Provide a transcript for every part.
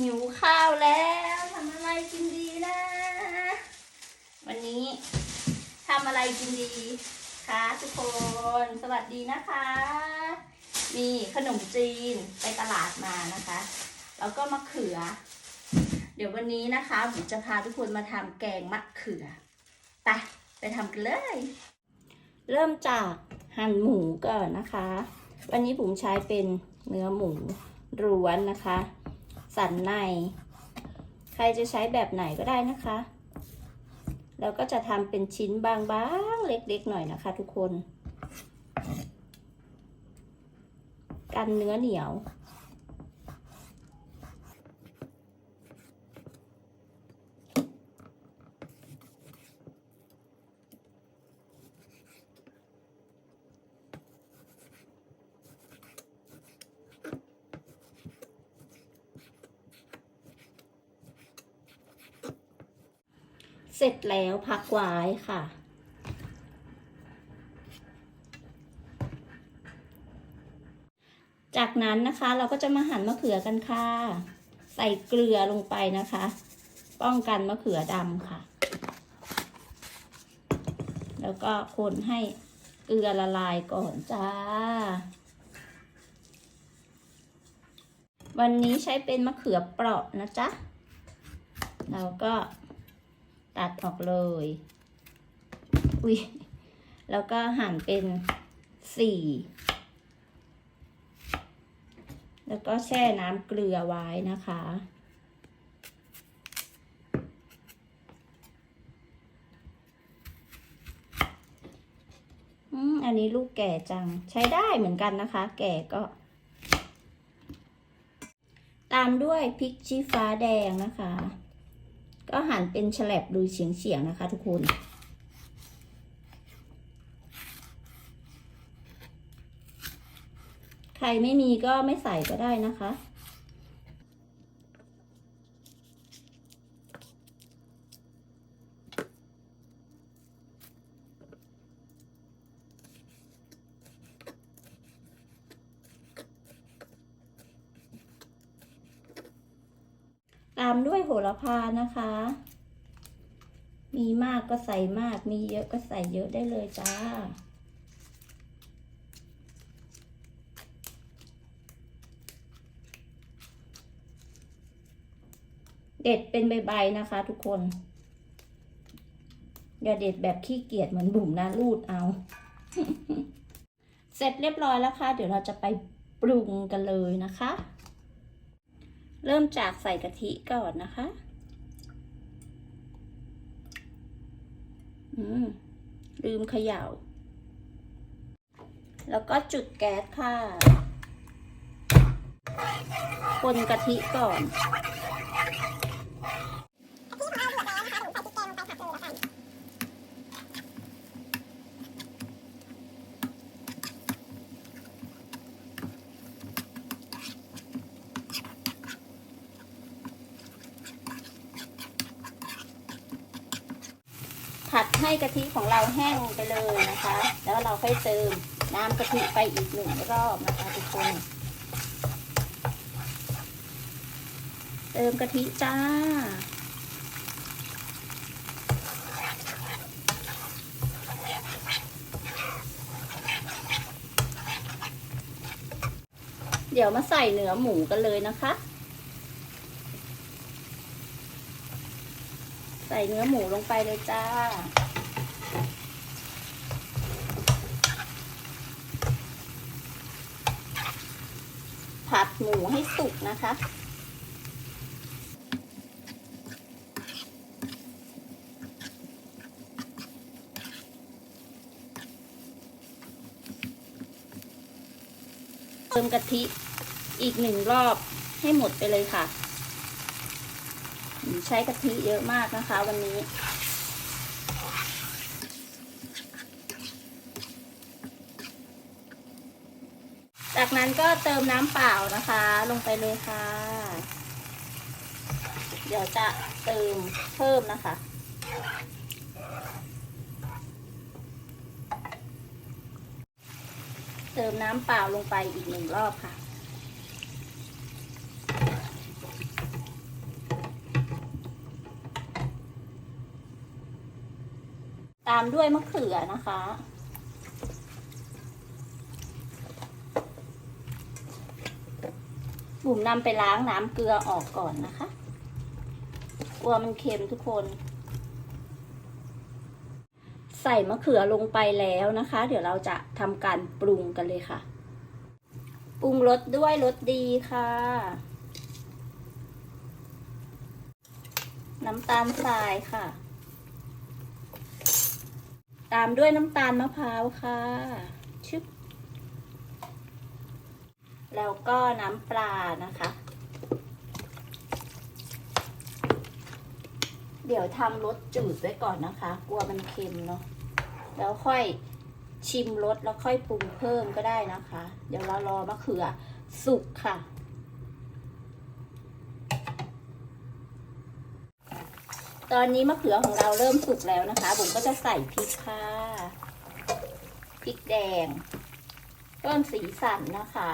หิวข้าวแล้วทำอะไรกินดีนะ วันนี้ทำอะไรกินดีคะทุกคน สวัสดีนะคะ มีขนมจีนไปตลาดมานะคะ แล้วก็มะเขือ เดี๋ยววันนี้นะคะผมจะพาทุกคนมาทำแกงมะเขือไปไปทำกันเลย เริ่มจากหั่นหมูก่อนนะคะ วันนี้ผมใช้เป็นเนื้อหมูร้วนนะคะ สันใน ใครจะใช้แบบไหนก็ได้นะคะ แล้วก็จะทำเป็นชิ้นบางๆ เล็กๆ หน่อยนะคะทุกคน กันเนื้อเหนียว เสร็จแล้วพักไว้ค่ะ จากนั้นนะคะเราก็จะมาหั่นมะเขือกันค่ะ ใส่เกลือลงไปนะคะ ป้องกันมะเขือดำค่ะ แล้วก็คนให้เกลือละลายก่อนจ้า วันนี้ใช้เป็นมะเขือเปราะนะจ๊ะเราก็ ตัดออกเลย อุ้ยแล้วก็หั่นเป็นสี่แล้วก็แช่น้ำเกลือไว้นะคะ อืม อันนี้ลูกแก่จัง ใช้ได้เหมือนกันนะคะ แก่ก็ ตามด้วยพริกชี้ฟ้าแดงนะคะ ก็หั่นเป็นฉลับดูเฉียงๆนะคะ ทุกคนใครไม่มีก็ไม่ใส่ก็ได้นะคะ ตามด้วยโหระพานะคะ มีมากก็ใส่มาก มีเยอะก็ใส่เยอะได้เลยจ้า เด็ดเป็นใบๆนะคะทุกคน อย่าเด็ดแบบขี้เกียจเหมือนบุ๋มนะรูดเอา เสร็จเรียบร้อยแล้วค่ะ เดี๋ยวเราจะไปปรุงกันเลยนะคะ เริ่มจากใส่กะทิก่อนนะคะ อืม ลืมเขย่า แล้วก็จุดแก๊สค่ะ คนกะทิก่อน ผัด ให้กะทิของเราแห้งไปเลยนะคะ แล้วเราค่อยเติมน้ำกะทิไปอีกหนึ่งรอบนะคะทุกคน เติมกะทิจ้าเดี๋ยวมาใส่เนื้อหมูกันเลยนะคะ ใส่เนื้อหมูลงไปเลยจ้า ผัดหมูให้สุกนะคะ เติมกะทิอีกหนึ่งรอบให้หมดไปเลยค่ะ ใช้กะทิเยอะมากนะคะวันนี้ จากนั้นก็เติมน้ำเปล่านะคะ ลงไปเลยค่ะ เดี๋ยวจะเติมเพิ่มนะคะ เติมน้ำเปล่าลงไปอีกหนึ่งรอบค่ะตามด้วยมะเขือนะคะ บุ๋มนำไปล้างน้ำเกลือออกก่อนนะคะ กลัวมันเค็มทุกคน ใส่มะเขือลงไปแล้วนะคะ เดี๋ยวเราจะทำการปรุงกันเลยค่ะ ปรุงรสด้วยรสดีค่ะ น้ำตาลทรายค่ะ ตามด้วยน้ำตาลมะพร้าวค่ะชึบ แล้วก็น้ำปลานะคะ เดี๋ยวทำรสจืดไว้ก่อนนะคะ กลัวมันเค็มเนาะแล้วค่อยชิมรสแล้วค่อยปรุงเพิ่มก็ได้นะคะ เดี๋ยวเรารอมะเขือสุกค่ะ ตอนนี้มะเขือของเราเริ่มสุกแล้วนะคะผมก็จะใส่พริกค่ะพริกแดงเพิ่มสีสันนะคะ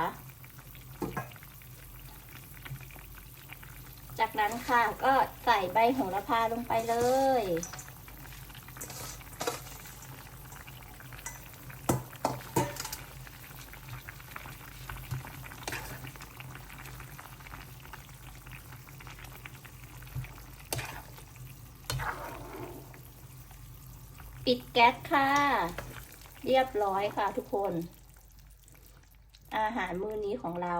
จาก นั้นค่ะ ก็ใส่ใบโหระพาลงไปเลย ปิดแก๊สค่ะ เรียบร้อยค่ะทุกคน อาหารมื้อนี้ของเรา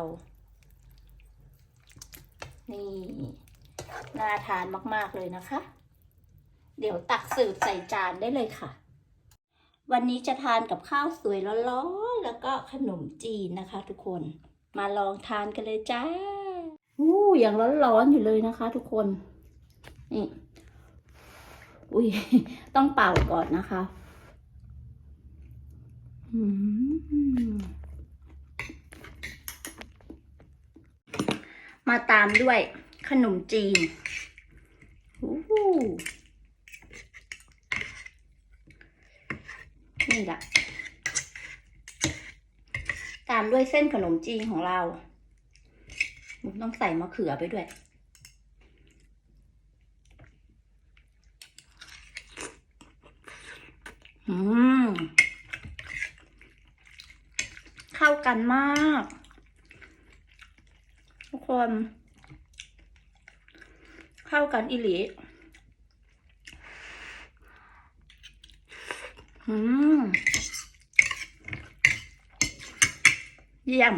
นี่ น่าทานมากๆเลยนะคะ เดี๋ยวตักสิร์ฟใส่จานได้เลยค่ะ วันนี้จะทานกับข้าวสวยร้อนๆแล้วก็ขนมจีนนะคะ ทุกคนมาลองทานกันเลยจ้าอู้ยังร้อนๆอยู่เลยนะคะ ทุกคนนี่อุ้ยต้องเป่าก่อนนะคะอืมมาตามด้วย ขนมจีนนี่ละตามด้วยเส้นขนมจีนของเราต้องใส่มะเขือไปด้วย อืม เข้ากันมาก ทุกคน เข้ากันอิหลีอืมเยี่ยม